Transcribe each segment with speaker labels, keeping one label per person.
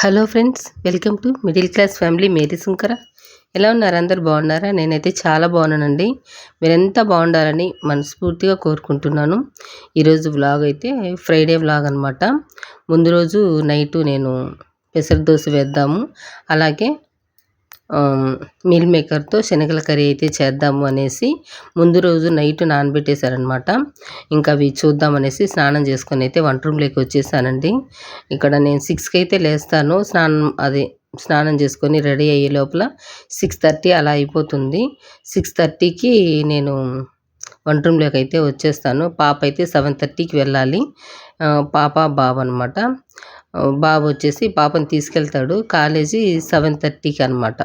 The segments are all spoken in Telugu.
Speaker 1: Hello friends welcome to middle class family Mary శంకర ఎలా ఉన్నారు? అందరు బాగున్నారా? నేనైతే చాలా బాగున్నానండి. మీరెంత బాగుండాలని మనస్ఫూర్తిగా కోరుకుంటున్నాను. ఈరోజు వ్లాగ్ అయితే ఫ్రైడే వ్లాగ్ అనమాట ముందు రోజు నైటు నేను పెసర దోశ వేద్దాము. అలాగే మీల్ మేకర్తో శనగల కర్రీ అయితే చేద్దాము అనేసి ముందు రోజు నైట్ నానబెట్టేశారనమాట ఇంకా అవి చూద్దామనేసి స్నానం చేసుకొని అయితే వంట రూమ్లోకి వచ్చేసానండి. ఇక్కడ నేను సిక్స్కి అయితే లేస్తాను. స్నానం అది స్నానం చేసుకొని రెడీ అయ్యే లోపల సిక్స్ థర్టీ అలా అయిపోతుంది. సిక్స్ థర్టీకి నేను వంట రూమ్లోకి అయితే వచ్చేస్తాను. పాప అయితే సెవెన్ థర్టీకి వెళ్ళాలి. పాప బాబు అనమాట బాబు వచ్చేసి పాపని తీసుకెళ్తాడు. కాలేజీ సెవెన్ థర్టీకి అనమాట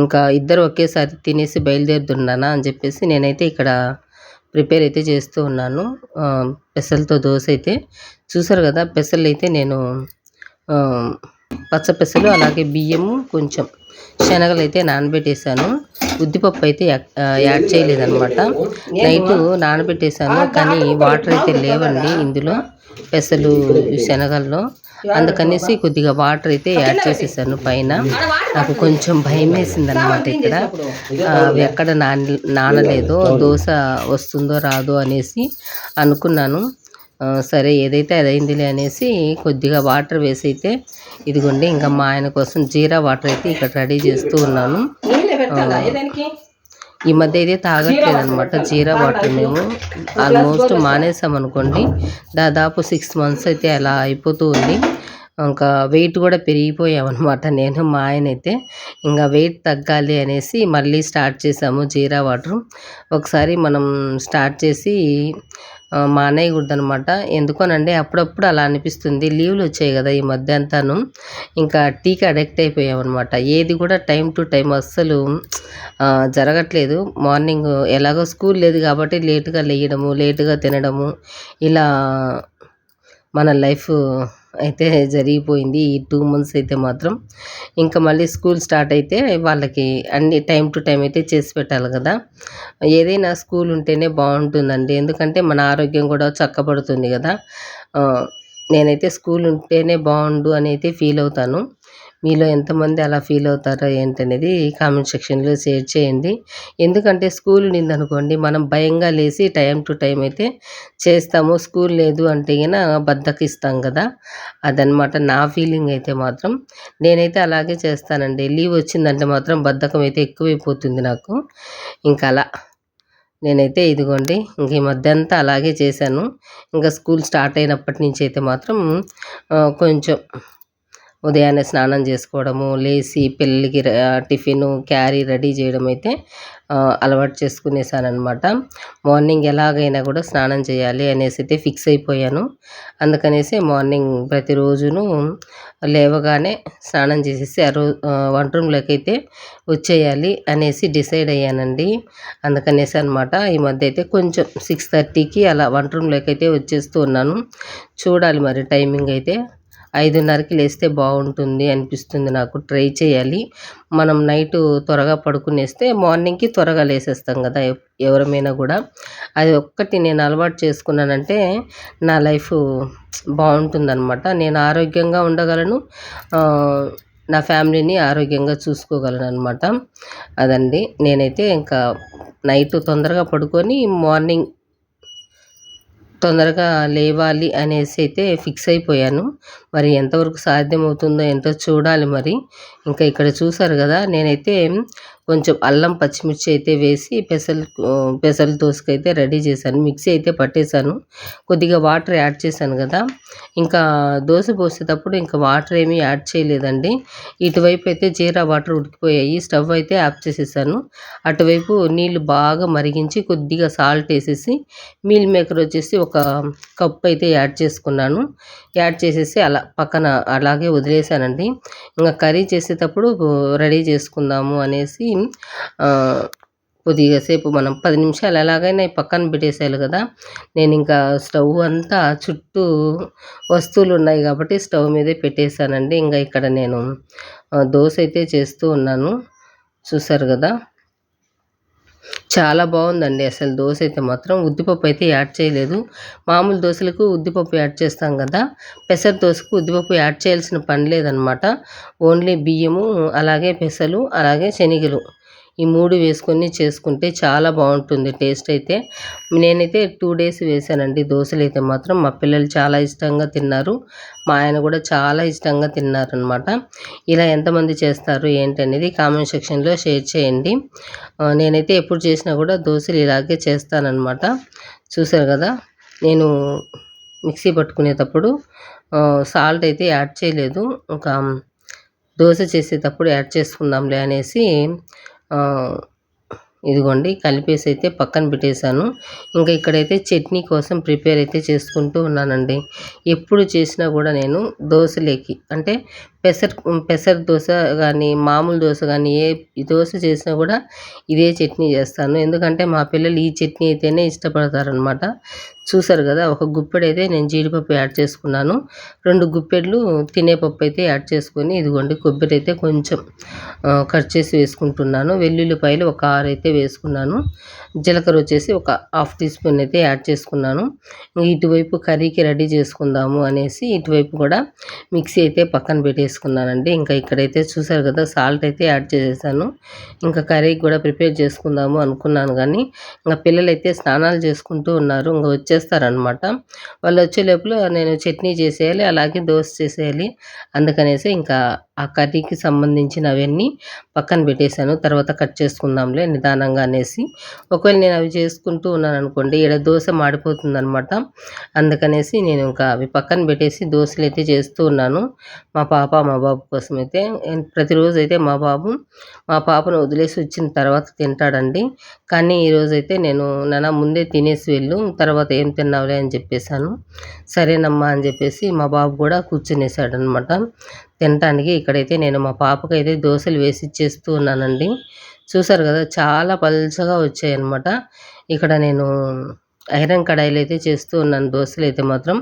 Speaker 1: ఇంకా ఇద్దరు ఒకేసారి తినేసి బయలుదేరుతున్నానా అని చెప్పేసి నేనైతే ఇక్కడ ప్రిపేర్ అయితే చేస్తూ ఉన్నాను. పెసలతో దోశ అయితే. చూసారు కదా పెసలు అయితే నేను పచ్చ పెసలు అలాగే బియ్యము కొంచెం శనగలు అయితే నానబెట్టేశాను. ఉద్దిపప్పు అయితే యాడ్ చేయలేదన్నమాట. నైట్ నానబెట్టేశాను కానీ వాటర్ అయితే లేవండి ఇందులో. పెసలు శనగల్లో. అందుకనేసి కొద్దిగా వాటర్ అయితే యాడ్ చేసేసాను పైన. నాకు కొంచెం భయం వేసింది అనమాట ఇక్కడ అవి ఎక్కడ నాన నానలేదో. దోశ వస్తుందో రాదో అనేసి అనుకున్నాను. సరే ఏదైతే అదైందిలే అనేసి కొద్దిగా వాటర్ వేసి అయితే ఇదిగోండి ఇంకా మా ఆయన కోసం జీరా వాటర్ అయితే ఇక్కడ రెడీ చేస్తూ ఉన్నాను. ఈ మధ్య అయితే తాగట్లేదు అనమాట జీరా వాటర్ మేము ఆల్మోస్ట్ మానేసాం అనుకోండి. దాదాపు సిక్స్ మంత్స్ అయితే అలా అయిపోతూ ఉంది. ఇంకా వెయిట్ కూడా పెరిగిపోయామన్నమాట. నేను మా ఆయన అయితే ఇంకా వెయిట్ తగ్గాలి అనేసి మళ్ళీ స్టార్ట్ చేసాము జీరా వాటర్. ఒకసారి మనం స్టార్ట్ చేసి మానేయకూడదనమాట ఎందుకోనండి? అప్పుడప్పుడు అలా అనిపిస్తుంది. లీవ్లు వచ్చాయి కదా ఈ మధ్య అంతాను ఇంకా టీకి అడిక్ట్ అయిపోయామన్నమాట. ఏది కూడా టైం టు టైం అస్సలు జరగట్లేదు. మార్నింగ్ ఎలాగో స్కూల్ లేదు కాబట్టి లేటుగా లేయడము లేటుగా తినడము ఇలా మన లైఫ్ అయితే జరిగిపోయింది. ఈ టూ మంత్స్ అయితే మాత్రం ఇంకా మళ్ళీ స్కూల్ స్టార్ట్ అయితే వాళ్ళకి అన్ని టైం టు టైం అయితే చేసి పెట్టాలి కదా. ఏదైనా స్కూల్ ఉంటేనే బాగుంటుందండి. ఎందుకంటే మన ఆరోగ్యం కూడా చక్కబడుతుంది కదా. నేనైతే స్కూల్ ఉంటేనే బాగుండు అని అయితే ఫీల్ అవుతాను. మీలో ఎంతమంది అలా ఫీల్ అవుతారో ఏంటనేది కామెంట్ సెక్షన్లో షేర్ చేయండి. ఎందుకంటే స్కూల్ నిందనుకోండి మనం భయంగా లేచి టైం టు టైం అయితే చేస్తాము. స్కూల్ లేదు అంటే కనుక బద్దకిస్తాం కదా. అదనమాట నా ఫీలింగ్ అయితే మాత్రం. నేనైతే అలాగే చేస్తానండి. లీవ్ వచ్చిందంటే మాత్రం బద్ధకం అయితే ఎక్కువైపోతుంది నాకు. ఇంకా అలా. నేనైతే ఇదిగోండి ఇంక ఈ మధ్య అంతా అలాగే చేశాను. ఇంకా స్కూల్ స్టార్ట్ అయినప్పటి నుంచి అయితే మాత్రం కొంచెం ఉదయాన్నే స్నానం చేసుకోవడము లేచి పిల్లలకి టిఫిన్ క్యారీ రెడీ చేయడం అయితే అలవాటు చేసుకునేసానమాట మార్నింగ్ ఎలాగైనా కూడా స్నానం చేయాలి అనేసి అయితే ఫిక్స్ అయిపోయాను. అందుకనేసి మార్నింగ్ ప్రతిరోజును లేవగానే స్నానం చేసేసి ఆ రోజు వంట రూమ్లోకి అయితే వచ్చేయాలి అనేసి డిసైడ్ అయ్యానండి. అందుకనేసి అనమాట ఈ మధ్య అయితే కొంచెం సిక్స్ థర్టీకి అలా వంట రూమ్లోకి అయితే వచ్చేస్తూ ఉన్నాను. చూడాలి మరి టైమింగ్ అయితే. ఐదున్నరకి లేస్తే బాగుంటుంది అనిపిస్తుంది నాకు. ట్రై చేయాలి. మనం నైట్ త్వరగా పడుకునేస్తే మార్నింగ్కి త్వరగా లేసేస్తాం కదా ఎవరమైనా కూడా. అది ఒక్కటి నేను అలవాటు చేసుకున్నానంటే నా లైఫ్ బాగుంటుందన్నమాట. నేను ఆరోగ్యంగా ఉండగలను. నా ఫ్యామిలీని ఆరోగ్యంగా చూసుకోగలను అనమాట అదండి. నేనైతే ఇంకా నైట్ తొందరగా పడుకొని మార్నింగ్ తొందరగా లేవాలి అనేసి అయితే ఫిక్స్ అయిపోయాను. మరి ఎంతవరకు సాధ్యమవుతుందో ఎంతో చూడాలి మరి. ఇంకా ఇక్కడ చూసారు కదా నేనైతే కొంచెం అల్లం పచ్చిమిర్చి అయితే వేసి పెసలు పెసలు దోసకైతే రెడీ చేశాను. మిక్సీ అయితే పట్టేశాను. కొద్దిగా వాటర్ యాడ్ చేశాను కదా. ఇంకా దోశ పోసేటప్పుడు ఇంకా వాటర్ ఏమీ యాడ్ చేయలేదండి. ఇటువైపు అయితే జీరా వాటర్ ఉడికిపోయాయి. స్టవ్ అయితే ఆఫ్ చేసేసాను. అటువైపు నీళ్ళు బాగా మరిగించి కొద్దిగా సాల్ట్ వేసేసి మీల్ మేకర్ వచ్చేసి ఒక కప్ అయితే యాడ్ చేసుకున్నాను. యాడ్ చేసేసి అలా పక్కన అలాగే వదిలేసానండి ఇంకా కర్రీ చేసేటప్పుడు రెడీ చేసుకుందాము అనేసి కొద్దిగా సేపు మనం పది నిమిషాలు ఎలాగైనా పక్కన పెట్టేసేయాలి కదా. నేను ఇంకా స్టవ్ అంతా చుట్టూ వస్తువులు ఉన్నాయి కాబట్టి స్టవ్ మీదే పెట్టేశానండి. ఇంకా ఇక్కడ నేను దోశ అయితే చేస్తూ ఉన్నాను. చూసారు కదా? చాలా బాగుందండి. అసలు దోశ అయితే మాత్రం ఉద్దిపప్పు అయితే యాడ్ చేయలేదు. మామూలు దోశలకు ఉద్దిపప్పు యాడ్ చేస్తాం కదా. పెసర దోశకు ఉద్దిపప్పు యాడ్ చేయాల్సిన పని లేదనమాట. ఓన్లీ బియ్యము అలాగే పెసలు అలాగే శనగలు. ఈ మూడు వేసుకొని చేసుకుంటే చాలా బాగుంటుంది టేస్ట్ అయితే. నేనైతే టూ డేస్ వేసానండి దోశలు అయితే మాత్రం. మా పిల్లలు చాలా ఇష్టంగా తిన్నారు. మా ఆయన కూడా చాలా ఇష్టంగా తిన్నారనమాట ఇలా ఎంతమంది చేస్తారు ఏంటి అనేది కామెంట్ సెక్షన్లో షేర్ చేయండి. నేనైతే ఎప్పుడు చేసినా కూడా దోశలు ఇలాగే చేస్తానన్నమాట. చూసారు కదా నేను మిక్సీ పట్టుకునేటప్పుడు సాల్ట్ అయితే యాడ్ చేయలేదు. ఇంకా దోశ చేసేటప్పుడు యాడ్ చేసుకుందాంలే అనేసి ఇదిగోండి కలిపేసి అయితే పక్కన పెట్టేశాను. ఇంకా ఇక్కడైతే చట్నీ కోసం ప్రిపేర్ అయితే చేసుకుంటూ ఉన్నానండి. ఎప్పుడు చేసినా కూడా నేను దోశలేకి అంటే పెసర పెసర దోశ కానీ మామూలు దోశ కానీ ఏ దోశ చేసినా కూడా ఇదే చట్నీ చేస్తాను. ఎందుకంటే మా పిల్లలు ఈ చట్నీ అయితేనే ఇష్టపడతారనమాట చూసారు కదా ఒక గుప్పెడు అయితే నేను జీడిపప్పు యాడ్ చేసుకున్నాను. రెండు గుప్పెడ్లు తినేపప్పు అయితే యాడ్ చేసుకొని ఇదిగోండి కొబ్బరి అయితే కొంచెం కట్ చేసి వేసుకుంటున్నాను. వెల్లుల్లిపాయలు ఒక ఆరు అయితే వేసుకున్నాను. జీలకర్ర వచ్చేసి ఒక హాఫ్ టీ స్పూన్ అయితే యాడ్ చేసుకున్నాను. ఇటువైపు కర్రీకి రెడీ చేసుకుందాము అనేసి ఇటువైపు కూడా మిక్సీ అయితే పక్కన పెట్టేసుకున్నానండి ఇంకా ఇక్కడైతే చూసారు కదా సాల్ట్ అయితే యాడ్ చేసేసాను. ఇంకా కర్రీ కూడా ప్రిపేర్ చేసుకుందాము అనుకున్నాను కానీ ఇంకా పిల్లలైతే స్నానాలు చేసుకుంటూ ఉన్నారు. ఇంకా వచ్చేస్తారనమాట వాళ్ళు వచ్చే లోపల నేను చట్నీ చేసేయాలి అలాగే దోశ చేసేయాలి. అందుకనేసి ఇంకా ఆ కర్రీకి సంబంధించిన అవన్నీ పక్కన పెట్టేశాను. తర్వాత కట్ చేసుకుందాంలే నిదానంగా అనేసి. ఒకవేళ నేను అవి చేసుకుంటూ ఉన్నాను అనుకోండి ఇక్కడ దోశ మాడిపోతుంది అనమాట అందుకనేసి నేను ఇంకా అవి పక్కన పెట్టేసి దోశలు అయితే చేస్తూ ఉన్నాను. మా పాప మా బాబు కోసం అయితే ప్రతిరోజు అయితే మా బాబు మా పాపను వదిలేసి వచ్చిన తర్వాత తింటాడండి. కానీ ఈరోజైతే నేను నాన్న ముందే తినేసి వెళ్ళు తర్వాత ఏం తిన్నావులే అని చెప్పేశాను. సరేనమ్మా అని చెప్పేసి మా బాబు కూడా కూర్చునేసాడు అనమాట తినటానికి ఇక్కడైతే నేను మా పాపకైతే దోశలు వేసి ఇచ్చేస్తూ ఉన్నానండి. చూసారు కదా చాలా పల్చగా వచ్చాయన్నమాట. ఇక్కడ నేను ఐరన్ కడాయిలో అయితే చేస్తూ ఉన్నాను. దోశలు అయితే మాత్రం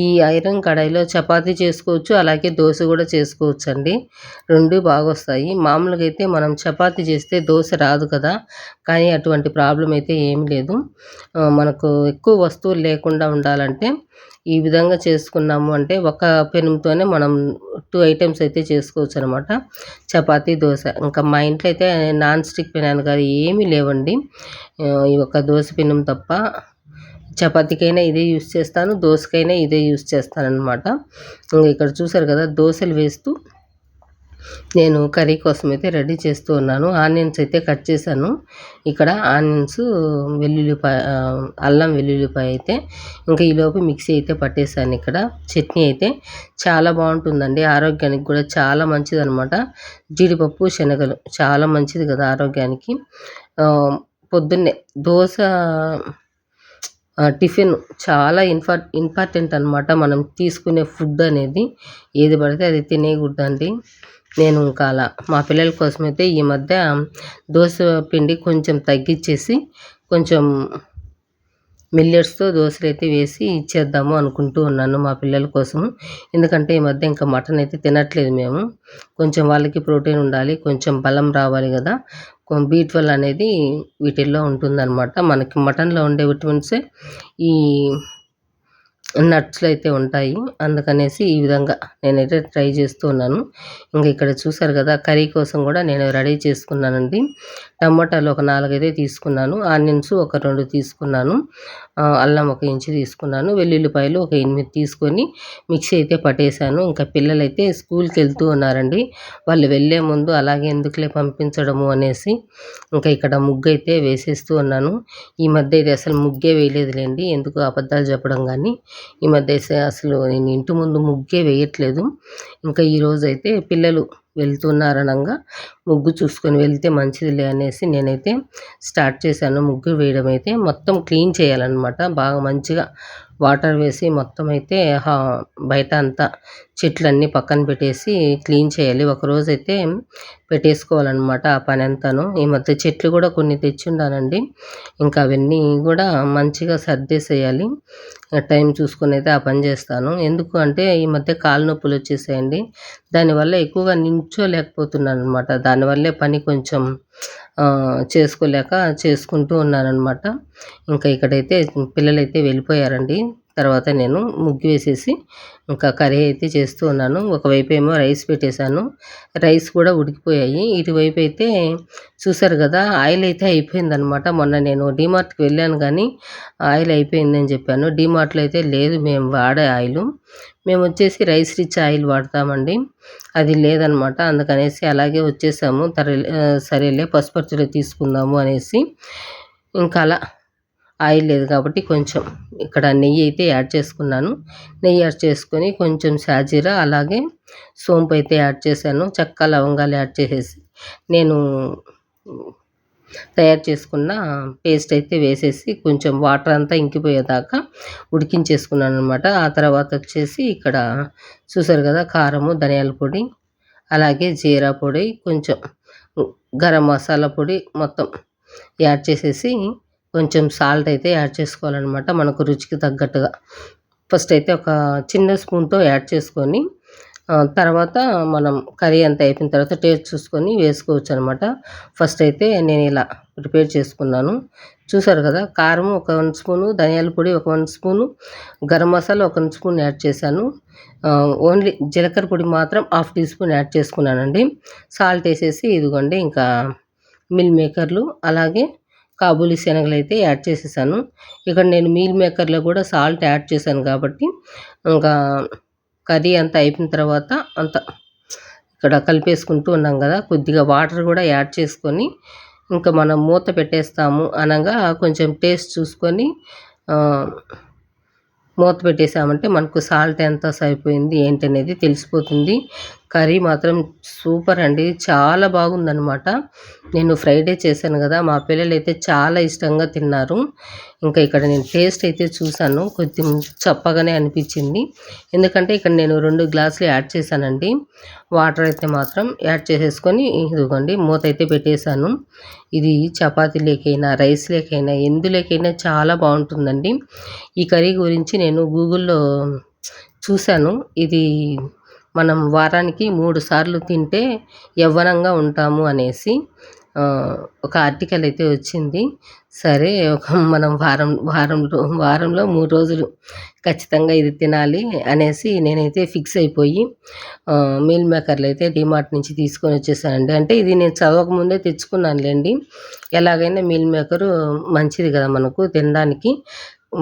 Speaker 1: ఈ ఐరన్ కడాయిలో చపాతీ చేసుకోవచ్చు అలాగే దోశ కూడా చేసుకోవచ్చు అండి రెండు బాగా వస్తాయి మామూలుగా అయితే మనం చపాతీ చేస్తే దోశ రాదు కదా కానీ అటువంటి ప్రాబ్లం అయితే ఏమి లేదు. మనకు ఎక్కువ వస్తువులు లేకుండా ఉండాలంటే ఈ విధంగా చేసుకున్నాము అంటే ఒక పెనుముతోనే మనం టూ ఐటమ్స్ అయితే చేసుకోవచ్చు అనమాట చపాతీ దోశ. ఇంకా మా ఇంట్లో అయితే నాన్ స్టిక్ పెనాన్ కానీ ఏమీ లేవండి. ఈ ఒక దోశ పెనం తప్ప చపాతీకైనా ఇదే యూస్ చేస్తాను దోశకైనా ఇదే యూస్ చేస్తాను అనమాట ఇక్కడ చూసారు కదా దోశలు వేస్తూ నేను కర్రీ కోసం అయితే రెడీ చేస్తూ ఉన్నాను. ఆనియన్స్ అయితే కట్ చేశాను. ఇక్కడ ఆనియన్స్ వెల్లుల్లిపాయ అల్లం వెల్లుల్లిపాయ అయితే ఇంకా ఈలోపు మిక్సీ అయితే పట్టేశాను ఇక్కడ. చట్నీ అయితే చాలా బాగుంటుందండి ఆరోగ్యానికి కూడా చాలా మంచిది అనమాట జీడిపప్పు శనగలు చాలా మంచిది కదా ఆరోగ్యానికి. పొద్దున్నే దోశ టిఫిన్ చాలా ఇన్ఫా ఇంపార్టెంట్ అనమాట మనం తీసుకునే ఫుడ్ అనేది ఏది పడితే అది తినేయకూడదండి. నేను ఇంకా అలా మా పిల్లల కోసమైతే ఈ మధ్య దోశ పిండి కొంచెం తగ్గించేసి కొంచెం మిల్లెట్స్తో దోశలు అయితే వేసి ఇచ్చేద్దాము అనుకుంటూ ఉన్నాను మా పిల్లల కోసము ఎందుకంటే ఈ మధ్య ఇంకా మటన్ అయితే తినట్లేదు మేము. కొంచెం వాళ్ళకి ప్రోటీన్ ఉండాలి కొంచెం బలం రావాలి కదా. బి ట్వెల్వ్ అనేది వీటిల్లో ఉంటుందన్నమాట. మనకి మటన్లో ఉండే విటమిన్సే ఈ నట్స్లో అయితే ఉంటాయి. అందుకనేసి ఈ విధంగా నేనైతే ట్రై చేస్తూ ఉన్నాను. ఇంకా ఇక్కడ చూసారు కదా కర్రీ కోసం కూడా నేను రెడీ చేసుకున్నానండి. టమాటాలు ఒక నాలుగైతే తీసుకున్నాను. ఆనియన్స్ ఒక రెండు తీసుకున్నాను. అల్లం ఒక ఇంచు తీసుకున్నాను వెల్లుల్లిపాయలు ఒక ఎనిమిది తీసుకొని మిక్సీ అయితే పట్టేశాను. ఇంకా పిల్లలైతే స్కూల్కి వెళ్తూ ఉన్నారండి. వాళ్ళు వెళ్ళే ముందు అలాగే ఎందుకులే పంపించడము అనేసి ఇంకా ఇక్కడ ముగ్గు అయితే వేసేస్తూ ఉన్నాను. ఈ మధ్య అయితే అసలు ముగ్గే వేయలేదులేండి ఎందుకు అబద్ధాలు చెప్పడం కానీ. ఈ మధ్య అసలు నేను ఇంటి ముందు ముగ్గే వేయట్లేదు. ఇంకా ఈరోజు అయితే పిల్లలు వెళ్తున్నారనంగా ముగ్గు చూసుకొని వెళ్తే మంచిదిలే అనేసి నేనైతే స్టార్ట్ చేశాను. ముగ్గు వేయడం అయితే మొత్తం క్లీన్ చేయాలన్నమాట. బాగా మంచిగా వాటర్ వేసి మొత్తం అయితే బయట అంతా చెట్లన్నీ పక్కన పెట్టేసి క్లీన్ చేయాలి. ఒకరోజు అయితే పెట్టేసుకోవాలన్నమాట ఆ పని అంతాను. ఈ మధ్య చెట్లు కూడా కొన్ని తెచ్చిండానండి. ఇంకా అవన్నీ కూడా మంచిగా సర్దేసేయాలి. టైం చూసుకొని అయితే ఆ పని చేస్తాను. ఎందుకు అంటే ఈ మధ్య కాలు నొప్పులు వచ్చేసాయండి. దానివల్ల ఎక్కువగా నించోలేకపోతున్నాను అనమాట దానివల్లే పని కొంచెం చేసుకోలేక చేసుకుంటూ ఉన్నానన్నమాట ఇంకా ఇక్కడైతే పిల్లలైతే వెళ్ళిపోయారండి. తర్వాత నేను ముగ్గు వేసేసి ఇంకా కర్రీ అయితే చేస్తూ ఉన్నాను. ఒకవైపు ఏమో రైస్ పెట్టేశాను. రైస్ కూడా ఉడికిపోయాయి. ఇటువైపు అయితే చూసారు కదా ఆయిల్ అయితే అయిపోయిందనమాట మొన్న నేను డీమార్ట్కి వెళ్ళాను కానీ ఆయిల్ అయిపోయిందని చెప్పాను. డీమార్ట్లో అయితే లేదు మేము వాడే ఆయిల్. మేము వచ్చేసి రైస్ రిచ్ ఆయిల్ వాడతామండి. అది లేదనమాట అందుకనేసి అలాగే వచ్చేసాము. తర సరేలే పసుపర్చులు తీసుకుందాము అనేసి. ఇంకా అలా ఆయిల్ లేదు కాబట్టి కొంచెం ఇక్కడ నెయ్యి అయితే యాడ్ చేసుకున్నాను. నెయ్యి యాడ్ చేసుకొని కొంచెం షాజీరా అలాగే సోంపు అయితే యాడ్ చేశాను. చెక్క లవంగాలు యాడ్ చేసేసి నేను తయారు చేసుకున్న పేస్ట్ అయితే వేసేసి కొంచెం వాటర్ అంతా ఇంకిపోయేదాకా ఉడికించేసుకున్నాను అనమాట ఆ తర్వాత వచ్చేసి ఇక్కడ చూసారు కదా కారము ధనియాల పొడి అలాగే జీరా పొడి కొంచెం గరం మసాలా పొడి మొత్తం యాడ్ చేసేసి కొంచెం సాల్ట్ అయితే యాడ్ చేసుకోవాలన్నమాట మనకు రుచికి తగ్గట్టుగా. ఫస్ట్ అయితే ఒక చిన్న స్పూన్తో యాడ్ చేసుకొని తర్వాత మనం కర్రీ అంతా అయిపోయిన తర్వాత టేస్ట్ చూసుకొని వేసుకోవచ్చు అనమాట ఫస్ట్ అయితే నేను ఇలా ప్రిపేర్ చేసుకున్నాను. చూసారు కదా కారం ఒక వన్ స్పూను ధనియాల పొడి ఒక వన్ స్పూను గరం మసాలా ఒక వన్ స్పూన్ యాడ్ చేశాను. ఓన్లీ జీలకర్ర పొడి మాత్రం హాఫ్ టీ స్పూన్ యాడ్ చేసుకున్నానండి. సాల్ట్ వేసేసి ఇదిగోండి ఇంకా మిల్ మేకర్లు అలాగే కాబూలి శనగలు అయితే యాడ్ చేసేసాను. ఇక్కడ నేను మీల్ మేకర్లో కూడా సాల్ట్ యాడ్ చేశాను కాబట్టి ఇంకా కర్రీ అంతా అయిపోయిన తర్వాత అంత ఇక్కడ కలిపేసుకుంటూ ఉన్నాం కదా కొద్దిగా వాటర్ కూడా యాడ్ చేసుకొని ఇంకా మనం మూత పెట్టేస్తాము అనగా కొంచెం టేస్ట్ చూసుకొని మూత పెట్టేసామంటే మనకు సాల్ట్ ఎంత సరిపోయింది ఏంటనేది తెలిసిపోతుంది. కర్రీ మాత్రం సూపర్ అండి. చాలా బాగుందనమాట నేను ఫ్రైడే చేశాను కదా మా పిల్లలు అయితే చాలా ఇష్టంగా తిన్నారు. ఇంకా ఇక్కడ నేను టేస్ట్ అయితే చూశాను కొంచెం చప్పగానే అనిపించింది. ఎందుకంటే ఇక్కడ నేను రెండు గ్లాసులు యాడ్ చేశానండి. వాటర్ అయితే మాత్రం యాడ్ చేసేసుకొని ఇదిగోండి మూత అయితే పెట్టేశాను. ఇది చపాతీ లేకైనా రైస్ లేకైనా ఎందులోకైనా చాలా బాగుంటుందండి. ఈ కర్రీ గురించి నేను గూగుల్లో చూశాను. ఇది మనం వారానికి మూడు సార్లు తింటే యవ్వనంగా ఉంటాము అనేసి ఒక ఆర్టికల్ అయితే వచ్చింది. సరే ఒక మనం వారం వారంలో వారంలో మూడు రోజులు ఖచ్చితంగా ఇది తినాలి అనేసి నేనైతే ఫిక్స్ అయిపోయి మీల్ మేకర్లు అయితే డిమార్ట్ నుంచి తీసుకొని వచ్చేసానండి. అంటే ఇది నేను చదవకముందే తెచ్చుకున్నానులేండి. ఎలాగైనా మీల్ మేకరు మంచిది కదా మనకు తినడానికి.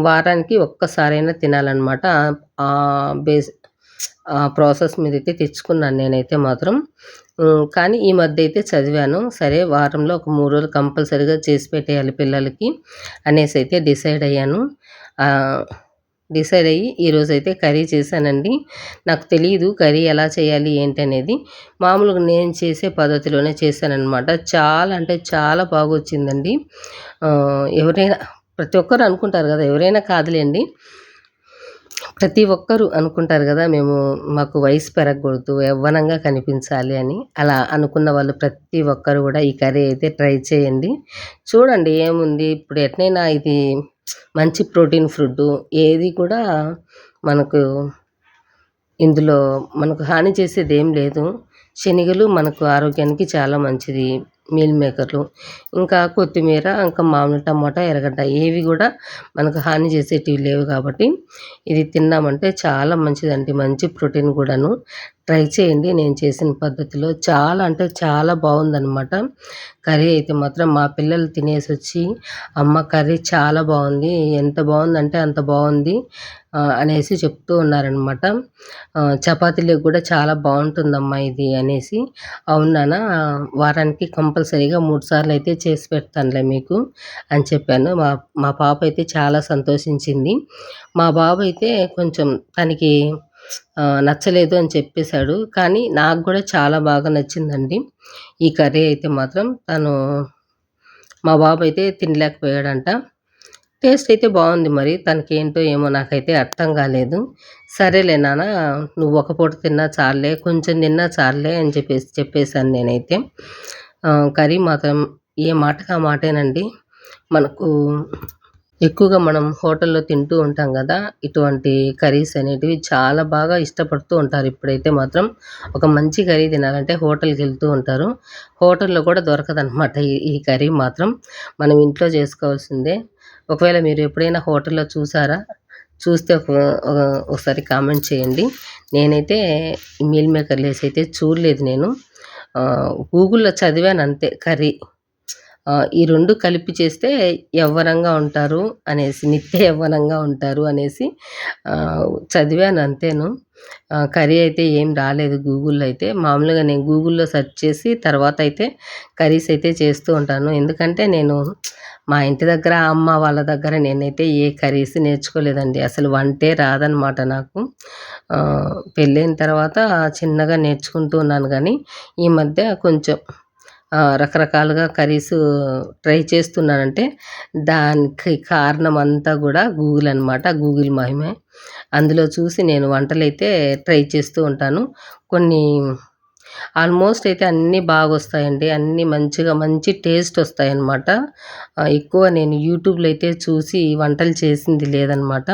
Speaker 1: వారానికి ఒక్కసారైనా తినాలన్నమాట. బేస్ ప్రాసెస్ మీద అయితే తెచ్చుకున్నాను నేనైతే మాత్రం. కానీ ఈ మధ్య అయితే చదివాను. సరే వారంలో ఒక మూడు రోజులు కంపల్సరీగా చేసి పెట్టేయాలి పిల్లలకి అనేసి అయితే డిసైడ్ అయ్యాను. డిసైడ్ అయ్యి ఈరోజు అయితే కర్రీ చేశానండి. నాకు తెలియదు కర్రీ ఎలా చేయాలి ఏంటి అనేది. మామూలుగా నేను చేసే పద్ధతిలోనే చేశానన్నమాట. చాలా అంటే చాలా బాగా వచ్చిందండి ఎవరైనా ప్రతి ఒక్కరు అనుకుంటారు కదా ఎవరైనా కాదులేండి. ప్రతి ఒక్కరు అనుకుంటారు కదా మేము మాకు వయసు పెరగకూడదు యవ్వనంగా కనిపించాలి అని. అలా అనుకున్న వాళ్ళు ప్రతి ఒక్కరు కూడా ఈ కర్రీ అయితే ట్రై చేయండి. చూడండి ఏముంది ఇప్పుడు ఎట్నైనా ఇది మంచి ప్రోటీన్ ఫుడ్ ఏది కూడా మనకు ఇందులో మనకు హాని చేసేది ఏం లేదు. శనగలు మనకు ఆరోగ్యానికి చాలా మంచిది. మీల్ మేకర్లు ఇంకా కొత్తిమీర ఇంకా మామూలు టమాటా ఎర్రగడ్డ ఏవి కూడా మనకు హాని చేసేటివి లేవు కాబట్టి ఇది తిన్నామంటే చాలా మంచిదండి. మంచి ప్రోటీన్ కూడాను. ట్రై చేయండి. నేను చేసిన పద్ధతిలో చాలా అంటే చాలా బాగుందనమాట కర్రీ అయితే మాత్రం మా పిల్లలు తినేసి వచ్చి అమ్మ కర్రీ చాలా బాగుంది. ఎంత బాగుందంటే అంత బాగుంది అనేసి చెప్తూ ఉన్నారనమాట చపాతీలకు కూడా చాలా బాగుంటుందమ్మా ఇది అనేసి. అవునానా వారానికి కంపల్సరీగా మూడు సార్లు అయితే చేసి పెడతానులే మీకు అని చెప్పాను. మా మా పాప అయితే చాలా సంతోషించింది. మా బాబు అయితే కొంచెం తనకి నచ్చలేదు అని చెప్పేశాడు. కానీ నాకు కూడా చాలా బాగా నచ్చిందండి. ఈ కర్రీ అయితే మాత్రం తను మా బాబు అయితే తినలేకపోయాడంట. టేస్ట్ అయితే బాగుంది మరి తనకేంటో ఏమో నాకైతే అర్థం కాలేదు. సరేలే నాన్న నువ్వు ఒక పూట తిన్నా చాలే కొంచెం తిన్నా చాలే అని చెప్పేసి చెప్పేశాను నేనైతే. కర్రీ మాత్రం ఏ మాటగా మాటేనండి. మనకు ఎక్కువగా మనం హోటల్లో తింటూ ఉంటాం కదా ఇటువంటి కర్రీస్ అనేటివి చాలా బాగా ఇష్టపడుతూ ఉంటారు. ఇప్పుడైతే మాత్రం ఒక మంచి కర్రీ తినాలంటే హోటల్కి వెళ్తూ ఉంటారు. హోటల్లో కూడా దొరకదనమాట ఈ ఈ కర్రీ మాత్రం. మనం ఇంట్లో చేసుకోవాల్సిందే. ఒకవేళ మీరు ఎప్పుడైనా హోటల్లో చూసారా చూస్తే ఒక ఒకసారి కామెంట్ చేయండి. నేనైతే మీల్ మేకర్ లేసి అయితే చూడలేదు నేను. గూగుల్లో చదివాను అంతే కర్రీ. ఈ రెండు కలిపి చేస్తే యవ్వనంగా ఉంటారు అనేసి నిత్య యవ్వనంగా ఉంటారు అనేసి చదివాను అంతేను. కర్రీ అయితే ఏం రాలేదు గూగుల్లో అయితే. మామూలుగా నేను గూగుల్లో సెర్చ్ చేసి తర్వాత అయితే కర్రీస్ అయితే చేస్తూ ఉంటాను. ఎందుకంటే నేను మా ఇంటి దగ్గర అమ్మ వాళ్ళ దగ్గర నేనైతే ఏ కర్రీస్ నేర్చుకోలేదండి. అసలు వంటే రాదనమాట నాకు. పెళ్ళైన తర్వాత చిన్నగా నేర్చుకుంటూ ఉన్నాను కానీ ఈ మధ్య కొంచెం రకరకాలుగా కర్రీస్ ట్రై చేస్తున్నానంటే దానికి కారణం అంతా కూడా గూగుల్ అనమాట గూగుల్ మహిమే. అందులో చూసి నేను వంటలైతే ట్రై చేస్తూ ఉంటాను. కొన్ని ఆల్మోస్ట్ అయితే అన్నీ బాగా వస్తాయండి అన్నీ మంచిగా మంచి టేస్ట్ వస్తాయన్నమాట. ఎక్కువ నేను యూట్యూబ్లో అయితే చూసి వంటలు చేసింది లేదనమాట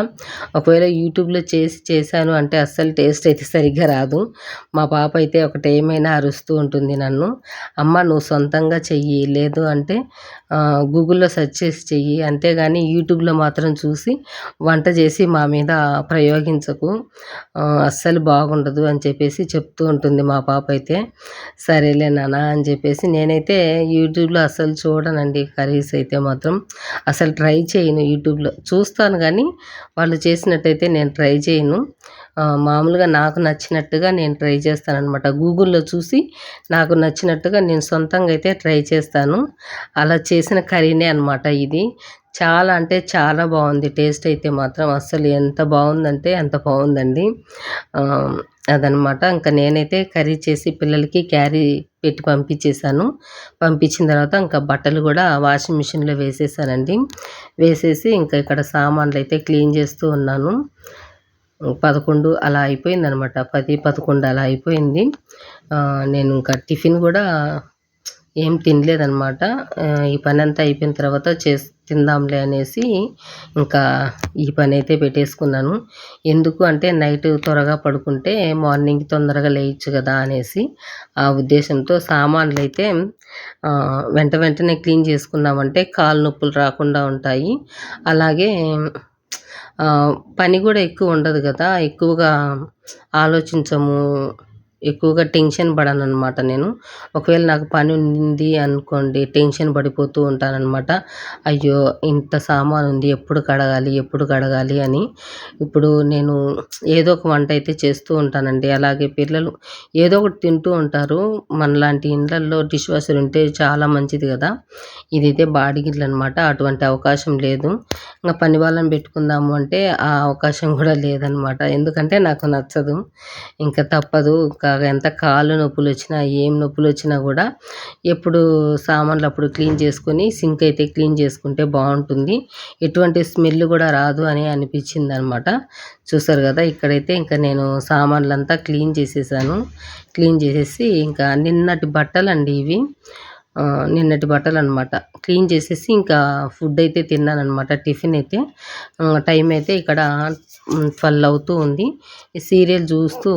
Speaker 1: ఒకవేళ యూట్యూబ్లో చేసి చేశాను అంటే అస్సలు టేస్ట్ అయితే సరిగ్గా రాదు. మా పాప అయితే ఒకటి ఏమైనా అరుస్తూ ఉంటుంది నన్ను. అమ్మ నువ్వు సొంతంగా చెయ్యి. లేదు అంటే గూగుల్లో సెర్చ్ చేసి చెయ్యి. అంతేగాని యూట్యూబ్లో మాత్రం చూసి వంట చేసి మా మీద ప్రయోగించకు. అస్సలు బాగుండదు అని చెప్పేసి చెప్తూ ఉంటుంది మా పాప అయితే. సరేలే నాన్న అని చెప్పేసి నేనైతే యూట్యూబ్లో అసలు చూడనండి కర్రీస్ అయితే మాత్రం. అసలు ట్రై చేయను యూట్యూబ్లో. చూస్తాను కానీ వాళ్ళు చేసినట్టయితే నేను ట్రై చేయను. మామూలుగా నాకు నచ్చినట్టుగా నేను ట్రై చేస్తాను అనమాట గూగుల్లో చూసి నాకు నచ్చినట్టుగా నేను సొంతంగా అయితే ట్రై చేస్తాను. అలా చేసిన కర్రీనే అనమాట ఇది. చాలా అంటే చాలా బాగుంది. టేస్ట్ అయితే మాత్రం అస్సలు ఎంత బాగుందంటే అంత బాగుందండి. అదనమాట. ఇంకా నేనైతే కర్రీ చేసి పిల్లలకి క్యారీ పెట్టి పంపించేసాను పంపించిన తర్వాత ఇంకా బట్టలు కూడా వాషింగ్ మిషన్లో వేసేసానండి. వేసేసి ఇంకా ఇక్కడ సామాన్లు అయితే క్లీన్ చేస్తూ ఉన్నాను. పదకొండు అలా అయిపోయింది అనమాట పది పదకొండు అలా అయిపోయింది. నేను ఇంకా టిఫిన్ కూడా ఏం తినలేదనమాట ఈ పని అంతా అయిపోయిన తర్వాత చేసి తిందాంలే అనేసి ఇంకా ఈ పని అయితే పెట్టేసుకున్నాను. ఎందుకు అంటే నైట్ త్వరగా పడుకుంటే మార్నింగ్ తొందరగా లేయచ్చు కదా అనేసి ఆ ఉద్దేశంతో సామాన్లు అయితే వెంట వెంటనే క్లీన్ చేసుకున్నామంటే కాలు నొప్పులు రాకుండా ఉంటాయి. అలాగే పని కూడా ఎక్కువ ఉండదు కదా. ఎక్కువగా ఆలోచించము ఎక్కువగా టెన్షన్ పడను అనమాట నేను. ఒకవేళ నాకు పని ఉంది అనుకోండి టెన్షన్ పడిపోతూ ఉంటానన్నమాట. అయ్యో ఇంత సామాను ఉంది ఎప్పుడు కడగాలి ఎప్పుడు కడగాలి అని. ఇప్పుడు నేను ఏదో ఒక వంట అయితే చేస్తూ ఉంటానండి. అలాగే పిల్లలు ఏదో ఒకటి తింటూ ఉంటారు. మనలాంటి ఇండ్లల్లో డిష్ వాషర్ ఉంటే చాలా మంచిది కదా. ఇదైతే బాడిగిళ్ళు అనమాట అటువంటి అవకాశం లేదు. ఇంకా పని వాళ్ళని పెట్టుకుందాము అంటే ఆ అవకాశం కూడా లేదనమాట ఎందుకంటే నాకు నచ్చదు. ఇంకా తప్పదు. ఇంకా ఎంత కాళ్ళు నొప్పులు వచ్చినా ఏం నొప్పులు వచ్చినా కూడా ఎప్పుడు సామాన్లు అప్పుడు క్లీన్ చేసుకొని సింక్ అయితే క్లీన్ చేసుకుంటే బాగుంటుంది. ఎటువంటి స్మెల్ కూడా రాదు అని అనిపించింది అనమాట చూసారు కదా ఇక్కడైతే ఇంకా నేను సామాన్లంతా క్లీన్ చేసేసాను. క్లీన్ చేసేసి ఇంకా నిన్నటి బట్టలు అండి ఇవి నిన్నటి బట్టలు అనమాట క్లీన్ చేసేసి ఇంకా ఫుడ్ అయితే తిన్నాను అనమాట టిఫిన్ అయితే టైం అయితే ఇక్కడ ట్వెల్వ్ అవుతూ ఉంది. సీరియల్ చూస్తూ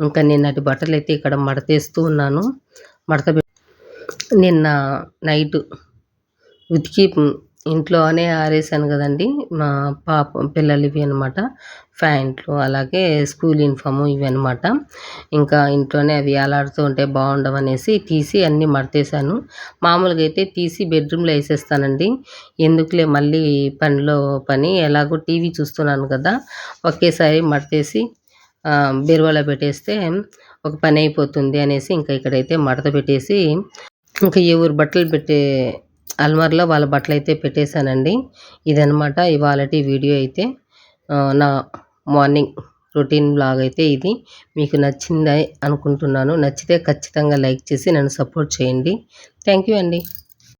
Speaker 1: ఇంకా నిన్నటి బట్టలు అయితే ఇక్కడ మడతేస్తూ ఉన్నాను. మడత నిన్న నైట్ ఉతికి ఇంట్లోనే ఆరేసాను కదండి. మా పాప పిల్లలు ఇవి అనమాట ప్యాంట్లు అలాగే స్కూల్ యూనిఫాము ఇవి అనమాట ఇంకా ఇంట్లోనే అవి వేలాడుతూ ఉంటే బాగుండవనేసి తీసి అన్నీ మడతేసాను మామూలుగా అయితే తీసి బెడ్రూమ్లో వేసేస్తానండి. ఎందుకులే మళ్ళీ పనిలో పని ఎలాగో టీవీ చూస్తున్నాను కదా ఒకేసారి మడతేసి బీరువాలో పెట్టేస్తే ఒక పని అయిపోతుంది అనేసి ఇంకా ఇక్కడైతే మడత పెట్టేసి ఇంకా ఎవరు బట్టలు పెట్టే అల్మార్లో వాళ్ళ బట్టలు అయితే పెట్టేశానండి. ఇదనమాట ఇవాళటి వీడియో అయితే. నా మార్నింగ్ రొటీన్ బ్లాగ్ అయితే ఇది. మీకు నచ్చింది అనుకుంటున్నాను. నచ్చితే ఖచ్చితంగా లైక్ చేసి నన్ను సపోర్ట్ చేయండి. థ్యాంక్ యూ అండి.